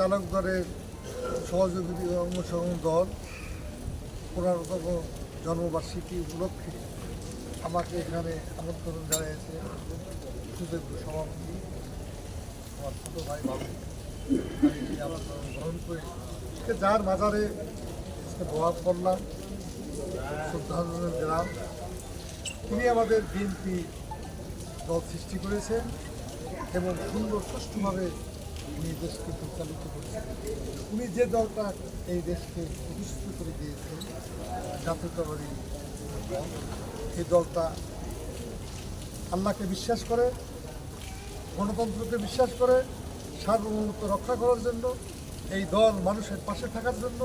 চালক দলের সহযোগী অনুসরণ দল পনেরোতম জন্মবার্ষিকী উপলক্ষে আমাকে এখানে আমন্ত্রণ জানিয়েছে। সুযোগ্য সভাপতি, আমার ছোট ভাই বাবু, আমি আমন্ত্রণ গ্রহণ করে। যার আজকে দোয়া করলাম, শ্রদ্ধাঞ্জলি দিলাম। তিনি আমাদের বিএনপি দল সৃষ্টি করেছেন এবং সুন্দর সুষ্ঠুভাবে উনি দেশকে পরিচালিত করেছেন। উনি যে দলটা এই দেশকে প্রতিষ্ঠিত করে দিয়েছেন জাতীয়তাবাদী এই দলটা আল্লাহকে বিশ্বাস করে, গণতন্ত্রকে বিশ্বাস করে, সার্বভৌমত্ব রক্ষা করার জন্য, এই দল মানুষের পাশে থাকার জন্য,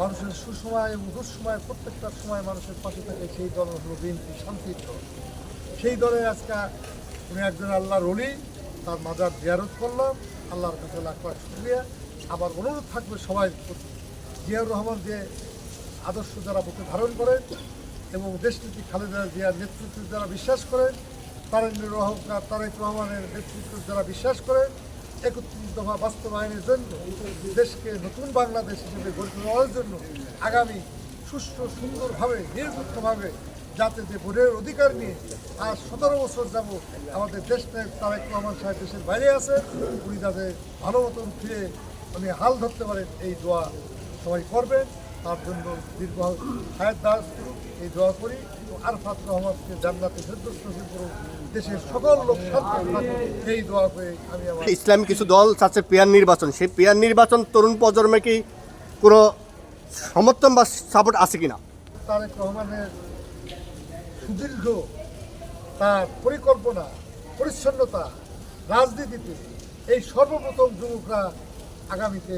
মানুষের সুসময় এবং দুঃসময়, প্রত্যেকটা সময় মানুষের পাশে থাকে, সেই দল হলো বিএনপি শান্তির দল। সেই দলে আজকে উনি একজন আল্লাহর অলি তার মাজার জিয়ারত করলাম। আল্লাহর কাছে লাখ লাখ শুক্রিয়া। আবার অনুরোধ থাকবে সবাই জিয়াউর রহমান যে আদর্শ যারা বুকে ধারণ করেন এবং দেশনীতি খালেদা জিয়ার নেতৃত্বে যারা বিশ্বাস করেন তারেন্দ্র রহমান তারেক রহমানের নেতৃত্বে যারা বিশ্বাস করেন, একত্রিশ দফা বাস্তবায়নের জন্য, দেশকে নতুন বাংলাদেশ হিসেবে গড়ে তোলার জন্য আগামী সুষ্ঠু, সুন্দরভাবে নিরপেক্ষভাবে যাতে যে ভোটের অধিকার নিয়ে আজ সতেরো বছর যাব আমাদের দেশ তারেক রহমান সাহেব দেশের বাইরে আছে। উনি যাতে ভালো মতন ফিরে উনি হাল ধরতে পারেন এই দোয়া সবাই করবেন। তার জন্য দীর্ঘ হায়াত দাস এই দোয়া করি। আরফাত রহমানকে জান্নাতে দেশের সকল লোক এই দোয়া করে আমি আমার ইসলামী কিছু দল চাচ্ছে পেয়ার নির্বাচন। সেই পেয়ার নির্বাচন তরুণ প্রজন্মে কি কোনো সমর্থন বা সাপোর্ট আছে কিনা? তারেক রহমানের সুদীর্ঘ তার পরিকল্পনা, পরিচ্ছন্নতা, রাজনীতিতে এই সর্বপ্রথম যুবকরা আগামীতে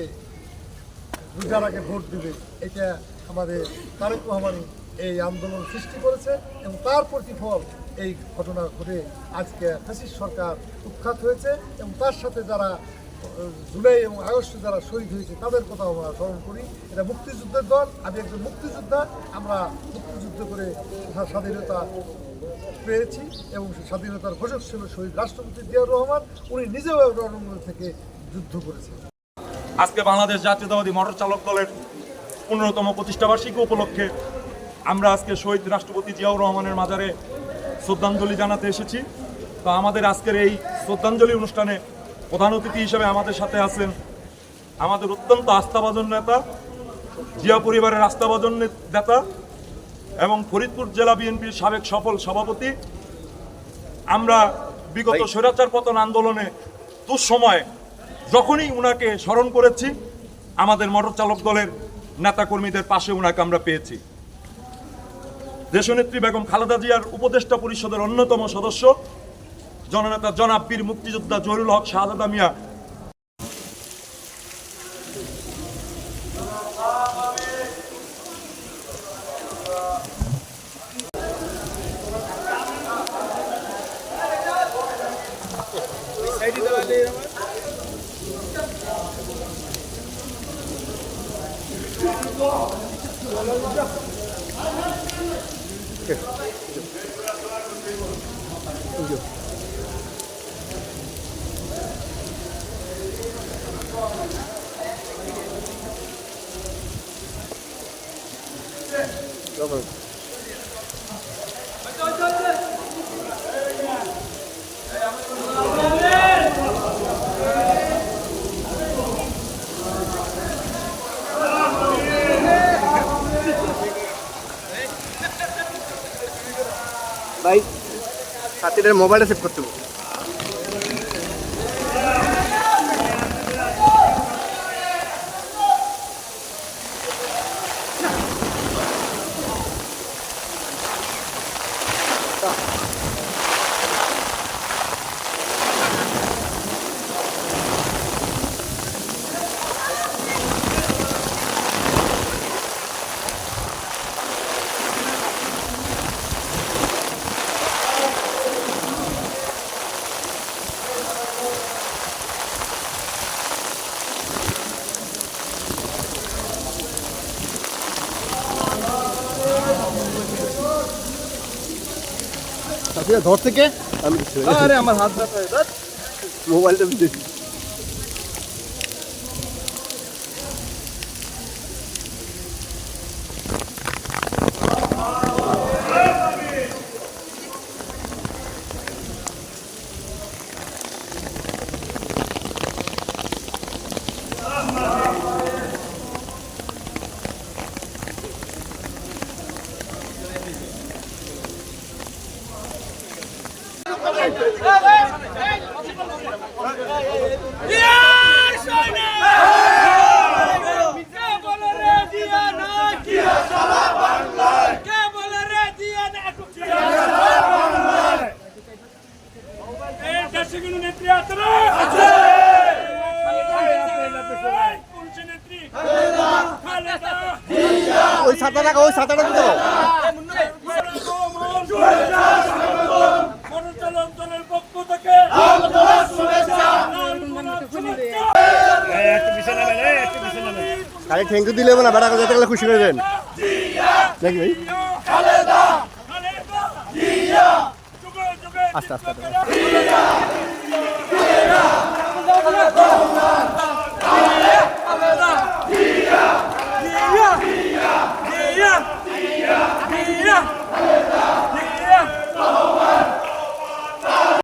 রোজার আগে ভোট দেবে। এটা আমাদের তারেক রহমানই এই আন্দোলন সৃষ্টি করেছে এবং তার প্রতিফল এই ঘটনা ঘটে আজকে ফ্যাসিস্ট সরকার উৎখাত হয়েছে এবং তার সাথে যারা জুলাই এবং আগস্টে যারা শহীদ হয়েছে, তাদের কথা আমরা স্মরণ করি। এটা মুক্তিযুদ্ধের দল, আমি একজন মুক্তিযোদ্ধা। আমরা মুক্তিযুদ্ধ করে স্বাধীনতা পেয়েছি এবং স্বাধীনতার ঘোষক ছিল শহীদ রাষ্ট্রপতি জিয়াউর রহমান। উনি নিজেও রণাঙ্গন থেকে যুদ্ধ করেছেন। আজকে বাংলাদেশ জাতীয়তাবাদী মোটর চালক দলের পনেরোতম প্রতিষ্ঠাবার্ষিকী উপলক্ষে আমরা আজকে শহীদ রাষ্ট্রপতি জিয়াউর রহমানের মাজারে শ্রদ্ধাঞ্জলি জানাতে এসেছি। তো আমাদের আজকের এই শ্রদ্ধাঞ্জলি অনুষ্ঠানে প্রধান অতিথি হিসেবে আমাদের সাথে আছেন আমাদের অত্যন্ত আস্থাভাজন নেতা জিয়া পরিবারের আস্থাভাজন নেতা এবং ফরিদপুর জেলা বিএনপির সাবেক সফল সভাপতি। আমরা বিগত স্বৈরাচার পতন আন্দোলনে দুঃসময় যখনই উনাকে স্মরণ করেছি আমাদের মোটর চালক দলের নেতাকর্মীদের পাশে উনাকে আমরা পেয়েছি। দেশনেত্রী বেগম খালেদা জিয়ার উপদেষ্টা পরিষদের অন্যতম সদস্য জননেতা জনাব বীর মুক্তিযোদ্ধা জহিরুল হক শাহাদা মিয়া ভাই সাথীদের মোবাইলটা সেভ করতে সাথীরা ধর থেকে আমি দিচ্ছি। আরে আমার হাত ব্যথা হয়ে যাচ্ছে মোবাইলটা ওই সাতাটা ওই সাতাটা দিতে আরে থ্যাংক ইউ দিলে না বেড়া যেতে গেলে খুশি হয়ে ভাই? আস্তে আস্তে।